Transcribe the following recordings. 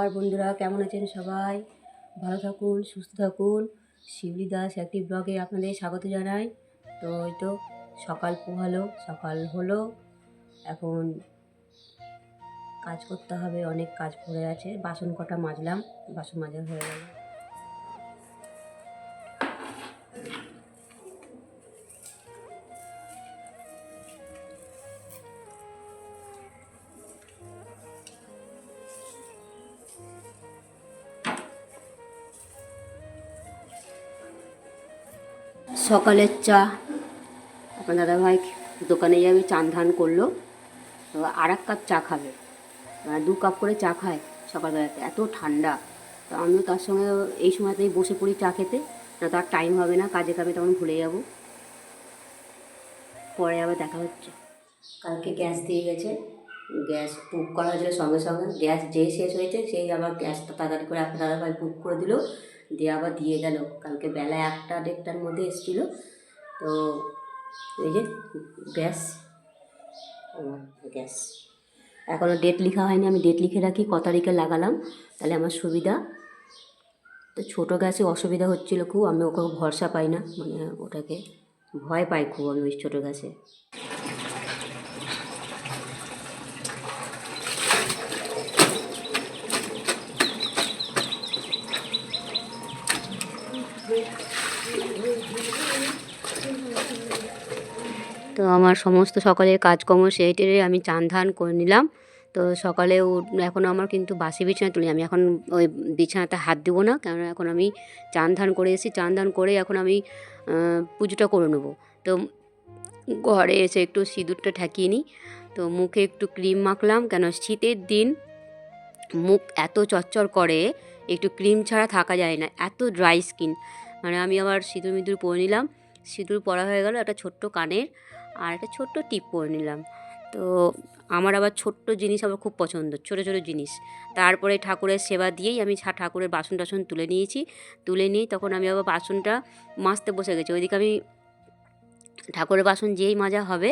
আর বন্ধুরা, কেমন আছেন সবাই? ভালো থাকুন, সুস্থ থাকুন। শিউলি দাস একটি ব্লগে আপনাদের স্বাগত জানাই। তো ওই তো সকাল পোহালো, সকাল হলো। এখন কাজ করতে হবে, অনেক কাজ পড়ে আছে। বাসন কটা মাজলাম, বাসন মাজা হয়ে গেল। সকালের চা। আপনার দাদাভাই দোকানে যাবে চান ধান করল। তো আর এক কাপ চা খাবে। মানে দু কাপ করে চা খায় সকালবেলাতে, এত ঠান্ডা। তো আমিও তার সঙ্গে এই সময়তেই বসে পড়ি চা খেতে। না, তার টাইম হবে না, কাজে কামে তখন ভুলে যাব। পরে আবার দেখা হচ্ছে। কালকে গ্যাস দিয়ে গেছে। গ্যাস বুক করা হয়েছিল সঙ্গে সঙ্গে। গ্যাস যে শেষ হয়েছে, সেই আবার গ্যাসটা তাড়াতাড়ি করে আপনার দাদাভাই বুক করে দিল। দিয়ে আবার দিয়ে গেল। কালকে বেলা একটা দেড়টার মধ্যে এসেছিল। তো এই যে গ্যাস, আমার গ্যাস। এখনও ডেট লেখা হয়নি, আমি ডেট লিখে রাখি, ক তারিখে লাগালাম, তাহলে আমার সুবিধা। তো ছোটো গ্যাসে অসুবিধা হচ্ছিল খুব, আমি ওকে ভরসা পাই না মানে ওটাকে ভয় পাই খুব আমি ওই ছোটো গ্যাসে। তো আমার সমস্ত সকালের কাজকর্ম সেই টেরে আমি চান ধান করে নিলাম। তো সকালে এখন আমার কিন্তু বাসি বিছানা তুলি, আমি এখন ওই বিছানাতে হাত দেবো না, কেননা এখন আমি চান ধান করে এসেছি, চান ধান করে এখন আমি পুজোটা করে নেব। তো ঘরে এসে একটু সিঁদুরটা ঠেকিয়ে নিই, তো মুখে একটু ক্রিম মাখলাম, কেন শীতের দিন মুখ এত চচ্চর করে, একটু ক্রিম ছাড়া থাকা যায় না, এত ড্রাই স্কিন মানে আমি আবার সিঁদুর মিঁদুর পরে নিলাম, সিঁদুর পরা হয়ে গেল একটা ছোট্ট কানের আর একটা ছোট্ট টিপ পরে নিলাম। তো আমার আবার ছোট্ট জিনিস আমার খুব পছন্দ, ছোটো ছোটো জিনিস। তারপরে ঠাকুরের সেবা দিয়েই আমি ঠাকুরের বাসন টাসন তুলে নিয়েছি। তুলে নিয়ে তখন আমি আবার বাসনটা মাজতে বসে গেছি। ওইদিকে আমি ঠাকুরের বাসন যেই মাজা হবে,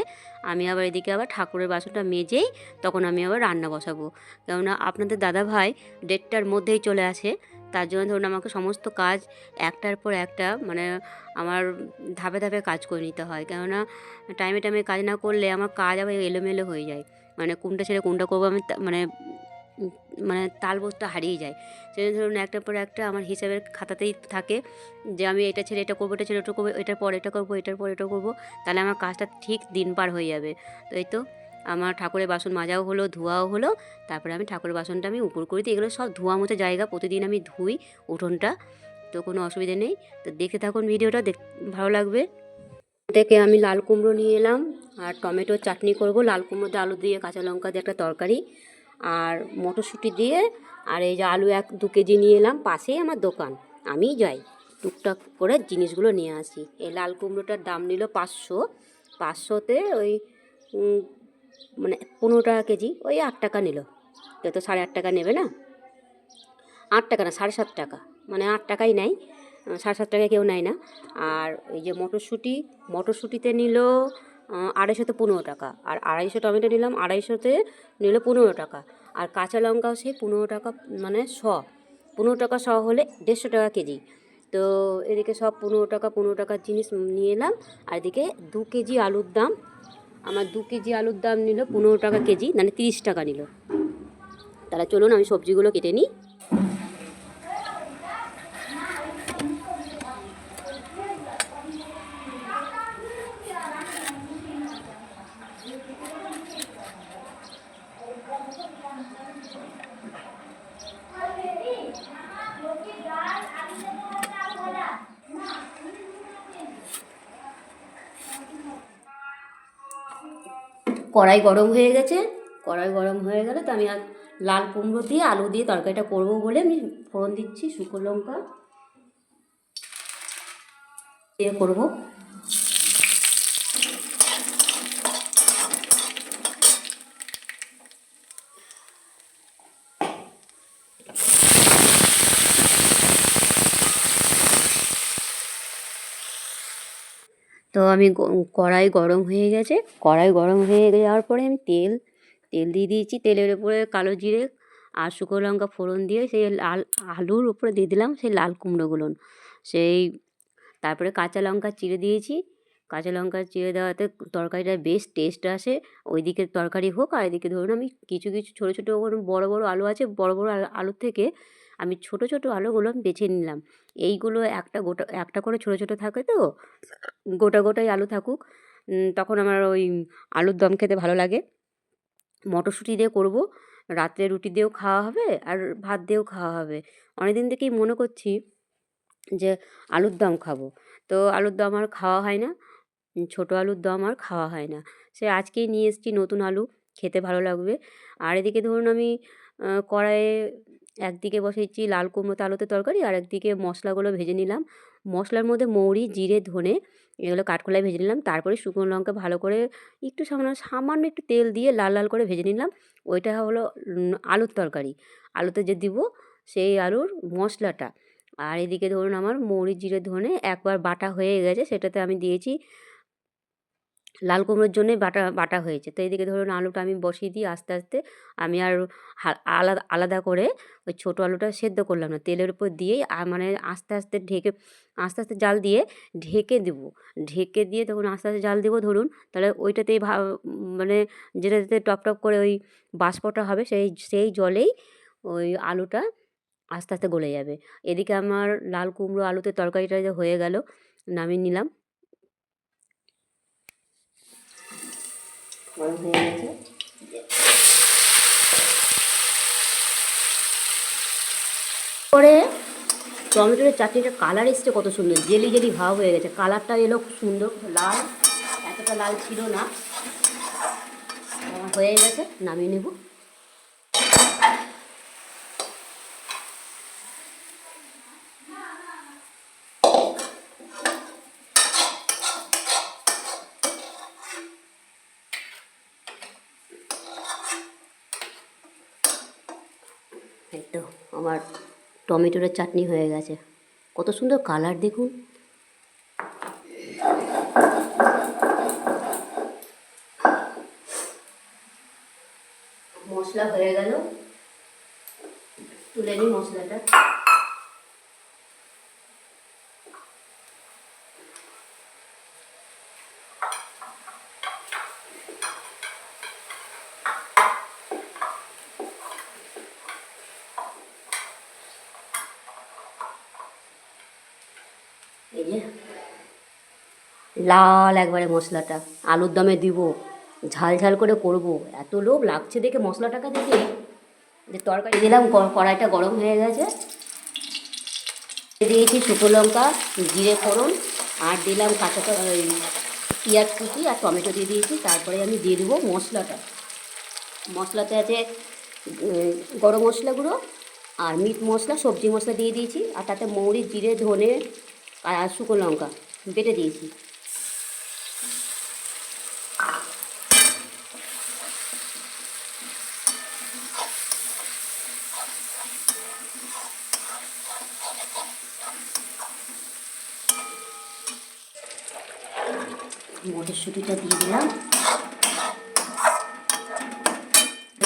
আমি আবার এদিকে আবার ঠাকুরের বাসনটা মেজেই তখন আমি আবার রান্না বসাবো। কেননা আপনাদের দাদা ভাই দেড়টার মধ্যেই চলে আসে, তার জন্য ধরুন আমাকে সমস্ত কাজ একটার পর একটা মানে আমার ধাপে ধাপে কাজ করে নিতে হয়। কেননা টাইমে টাইমে কাজ না করলে আমার কাজ আবার এলোমেলো হয়ে যায়। মানে কোনটা ছেড়ে কোনটা করব আমি মানে মানে তালবোধটা হারিয়ে যায়। সেই ধরুন একটার পর একটা আমার হিসাবের খাতাতেই থাকে যে আমি এটা ছেড়ে এটা করব, এটা ছেড়ে ওটা করব, এটার পর এটা করব, এটার পর এটা করব, তাহলে আমার কাজটা ঠিক দিন পার হয়ে যাবে। তো এই তো আমার ঠাকুরের বাসন মাজাও হলো, ধোয়াও হলো, তারপরে আমি ঠাকুরের বাসনটা আমি উপর করে দিই। এগুলো সব ধোয়া মতো জায়গা প্রতিদিন আমি ধুই উঠোনটা, তো কোনো অসুবিধা নেই। তো দেখে থাকুন ভিডিওটা, দেখ, ভালো লাগবে। থেকে আমি লাল কুমড়ো নিয়ে এলাম, আর টমেটোর চাটনি করব। লাল কুমড়োতে আলু দিয়ে কাঁচা লঙ্কা দিয়ে একটা তরকারি আর মটরশুঁটি দিয়ে আর এই যে আলু এক, দু কেজি নিয়ে এলাম, পাশেই আমার দোকান। আমি যাই, টুকটাক করে জিনিসগুলো নিয়ে আসি। এই লাল কুমড়োটার দাম নিল পাঁচশো। পাঁচশোতে ওই মানে পনেরো টাকা কেজি, ওই আট টাকা নিল। কেউ তো সাড়ে আট টাকা নেবে না? আট টাকা না, সাড়ে সাত টাকা। মানে আট টাকাই নেয়, সাড়ে সাত টাকায় কেউ নেয় না। আর এই যে মটরশুঁটি, মটরশুঁটিতে নিল আড়াইশোতে পনেরো টাকা। আর আড়াইশো টমেটো নিলাম, আড়াইশোতে নিল পনেরো টাকা। আর কাঁচা লঙ্কাও সেই পনেরো টাকা মানে শ। পনেরো টাকা শ হলে দেড়শো টাকা কেজি। তো এদিকে সব পনেরো টাকা, পনেরো টাকার জিনিস নিয়ে এলাম। আর এদিকে দু কেজি আলুর দাম, আমার দু কেজি আলুর দাম নিল পনেরো টাকা কেজি মানে তিরিশ টাকা নিল। তাহলে চলুন আমি সবজিগুলো কেটে নিই। কড়াই গরম হয়ে গেছে। কড়াই গরম হয়ে গেলে তো আমি আর লাল কুমড়ো দিয়ে আলু দিয়ে তরকারিটা করব বলে আমি ফোড়ন দিচ্ছি শুকনো লঙ্কা। দিয়ে করব। তো আমি কড়াই গরম হয়ে গেছে। কড়াই গরম হয়ে যাওয়ার পরে আমি তেল তেল দিয়ে দিয়েছি। তেলের উপরে কালো জিরে আর শুকনো লঙ্কা ফোড়ন দিয়ে সেই লাল আলুর উপরে দিয়ে দিলাম সেই লাল কুমড়োগুলো। সেই তারপরে কাঁচা লঙ্কা চিড়ে দিয়েছি। কাঁচা লঙ্কা চিড়ে দেওয়াতে তরকারিটা বেশ টেস্ট আসে। ওই ওইদিকে তরকারি হোক আর এদিকে ধরুন আমি কিছু কিছু ছোটো ছোটো, বড় বড় আলু আছে। বড় বড় আলুর থেকে আমি ছোট ছোট আলুগুলো বেছে নিলাম। এইগুলো একটা গোটা, একটা করে ছোট ছোট থাকে তো, গোটা, গোটাই আলু থাকুক তখন আমার ওই আলুর দম খেতে ভালো লাগে। মটরশুঁটি দিয়ে করব, রাত্রে রুটি দিয়েও খাওয়া হবে আর ভাত দিয়েও খাওয়া হবে। অনেক দিন থেকেই মনে করছি যে আলুর দম খাব। তো আলুর দম আর খাওয়া হয় না, ছোটো আলুর দম আর খাওয়া হয় না। সে আজকেই নিয়ে এসেছি নতুন আলু, খেতে ভালো লাগবে। আর এদিকে ধরুন আমি কড়াইয়ে একদিকে বসিয়েছি লাল কুমড়ো আলুতে তরকারি আর একদিকে মশলাগুলো ভেজে নিলাম। মশলার মধ্যে মৌরি, জিরে, ধনে এগুলো কাঠখোলায় ভেজে নিলাম। তারপরে শুকনো লঙ্কা ভালো করে একটু সামান্য সামান্য একটু তেল দিয়ে লাল লাল করে ভেজে নিলাম। ওইটা হলো আলুর তরকারি। আলুতে যে দিব সেই আলুর মশলাটা। আর এদিকে ধরুন আমার মৌরি, জিরে, ধনে একবার বাটা হয়ে গেছে সেটাতে আমি দিয়েছি লাল কুমড়োর জন্যই বাটা বাটা হয়েছে। তো এদিকে ধরুন আলুটা আমি বসিয়ে দিই আস্তে আস্তে। আমি আর আলাদা আলাদা করে ওই ছোটো আলুটা সেদ্ধ করলাম না। তেলের উপর দিয়েই মানে আস্তে আস্তে ঢেকে, আস্তে আস্তে জাল দিয়ে ঢেকে দেবো। ঢেকে দিয়ে তখন আস্তে আস্তে জাল দেবো ধরুন। তাহলে ওইটাতেই ভা মানে যেটাতে টপ টপ করে ওই বাষ্পটা হবে সেই সেই জলেই ওই আলুটা আস্তে আস্তে গলে যাবে। এদিকে আমার লাল কুমড়ো আলুতে তরকারিটা হয়ে গেল, নামিয়ে নিলাম। হয়ে গেছে পরে টমেটোর চাটনিটা কালার এসছে কত সুন্দর, জেলি জেলি ভাব হয়ে গেছে। কালারটা এলো খুব সুন্দর, লাল, এতটা লাল ছিল না। হয়ে গেছে, নামিয়ে নেব। তো আমার টমেটোর চাটনি হয়ে গেছে। কত সুন্দর কালার দেখুন। মশলা হয়ে গেল। তুলে নিই মশলাটা। লাল একবারে মশলাটা। আলুর দমে দিব, ঝাল ঝাল করে করব। এত লোভ লাগছে দেখে মশলাটাকে দেখে। যে তরকারি দিলাম কড়াইটা গরম হয়ে গেছে। দিয়েছি শুকনো লঙ্কা, জিরে ফোড়ন, আর দিলাম কাঁচা পেঁয়াজ কুচি আর টমেটো দিয়ে দিয়েছি। তারপরে আমি দিয়ে দেবো মশলাটা। মশলাতে আছে গরম মশলা গুঁড়ো আর মিট মশলা, সবজি মশলা দিয়ে দিয়েছি। আর তাতে মৌরি, জিরে, ধনে আর শুকনো লঙ্কা। বেটে দিয়েছি। মটরশুঁটিটা দিয়ে দিলাম।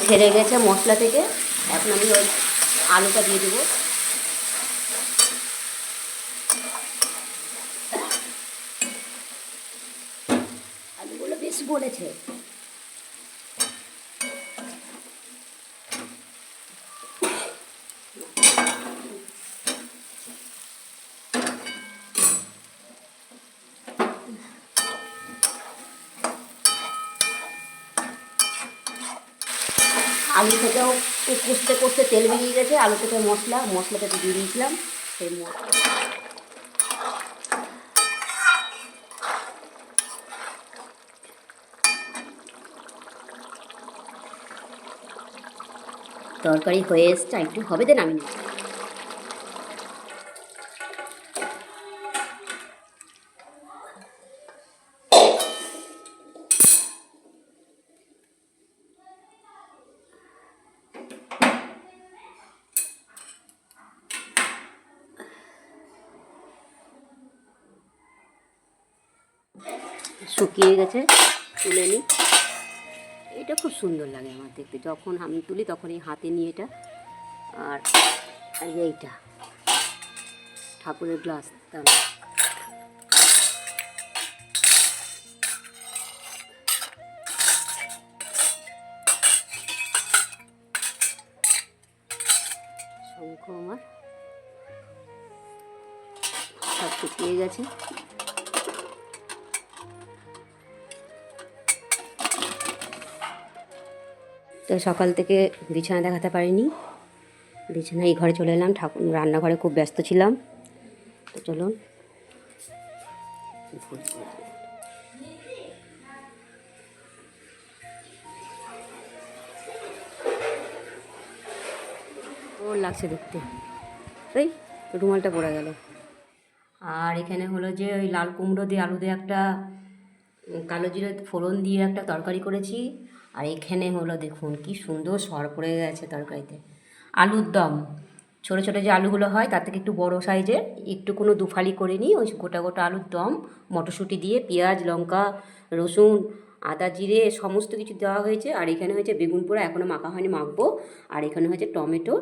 ছেড়ে গেছে মশলা থেকে। এখন আমি ওই আলুটা দিয়ে দেবো। আলুগুলো বেশ বলেছে আলু থেকেও কষতে কষতে তেল বেরিয়ে গেছে। আলু থেকে মশলা, মশলাটা দিয়ে দিয়েছিলাম, সেই মশলা। তরকারি হয়ে এসছে একটু হবে দেন আমি শুকিয়ে গেছে, তুলে নিই। এটা খুব সুন্দর লাগে আমার দেখতে। যখন আমি তুলি তখন এই হাতে নিয়ে এটা। আর এইটা। ঠাকুরের গ্লাস তার শঙ্খ আমার। সব শুকিয়ে গেছে। তো সকাল থেকে বিছানা দেখাতে পারিনি। বিছানা এই ঘরে চলে এলাম ঠাকুর রান্নাঘরে খুব ব্যস্ত ছিলাম। তো চলুন। ওর লাগছে দেখতে। এই রুমালটা পড়ে গেল। আর এখানে হলো যে ওই লাল কুমড়ো দিয়ে আলু দিয়ে একটা কালো জিরে ফোড়ন দিয়ে একটা তরকারি করেছি। আর এখানে হলো দেখুন, কি সুন্দর সর পড়ে গেছে তরকারিতে। আলুর দম। ছোটো ছোটো যে আলুগুলো হয়, তার থেকে একটু বড় সাইজের, একটু কোনো দুফালি করে নিই ওই গোটা গোটা আলুর দম, মটরশুঁটি দিয়ে পেঁয়াজ, লঙ্কা, রসুন, আদা, জিরে, সমস্ত কিছু দেওয়া হয়েছে। আর এখানে হয়েছে বেগুন পোড়া এখনও মাখা হয়নি, মাখবো। আর এখানে হয়েছে টমেটো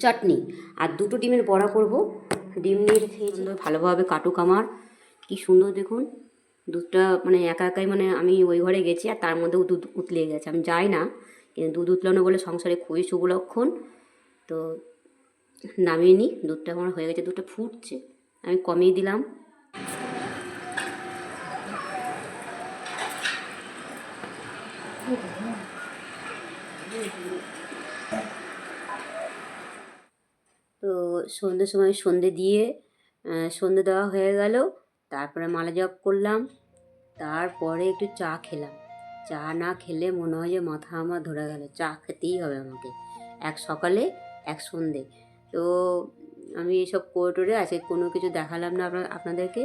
চাটনি। আর দুটো ডিমের বড়া করব। ডিম নিয়ে সুন্দর ভালোভাবে কাটুক আমার। কি সুন্দর দেখুন। দুধটা মানে একা একাই মানে আমি ওই ঘরে গেছি আর তার মধ্যেও দুধ উতলে গেছে। আমি যাই না, কিন্তু দুধ উতলানো বলে সংসারে খুবই শুভ লক্ষণ তো নামিয়ে নিই দুধটা আমার হয়ে গেছে, দুধটা ফুটছে। আমি কমিয়ে দিলাম। তো সন্ধ্যের সময় সন্ধে দিয়ে সন্ধে দেওয়া হয়ে গেল। তারপরে মালা জপ করলাম। তারপরে একটু চা খেলাম। চা না খেলে মনে হয় যে মাথা আমার ধরে গেল। চা খেতেই হবে আমাকে। এক সকালে, এক সন্ধে। তো আমি এইসব কোর্টোরে আজকে কোনো কিছু দেখালাম না আপনার, আপনাদেরকে।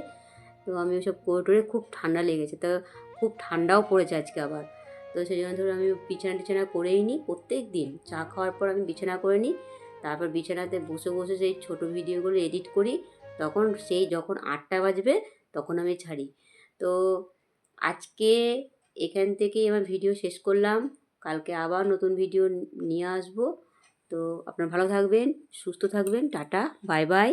তো আমি ওইসব কোর্টোরে খুব ঠান্ডা লেগেছে। তো খুব ঠান্ডাও পড়েছে আজকে আবার। তো সেই জন্য ধরো আমি বিছানা টিছানা করেই নিই প্রত্যেক দিন চা খাওয়ার পর আমি বিছানা করে নিই। তারপর বিছানাতে বসে বসে সেই ছোটো ভিডিওগুলো এডিট করি। তখন সেই যখন আটটা বাজবে তখন আমি ছাড়ি। তো আজকে এখান থেকেই আমার ভিডিও শেষ করলাম। কালকে আবার নতুন ভিডিও নিয়ে আসব। তো আপনারা ভালো থাকবেন, সুস্থ থাকবেন, টাটা, বাই বাই।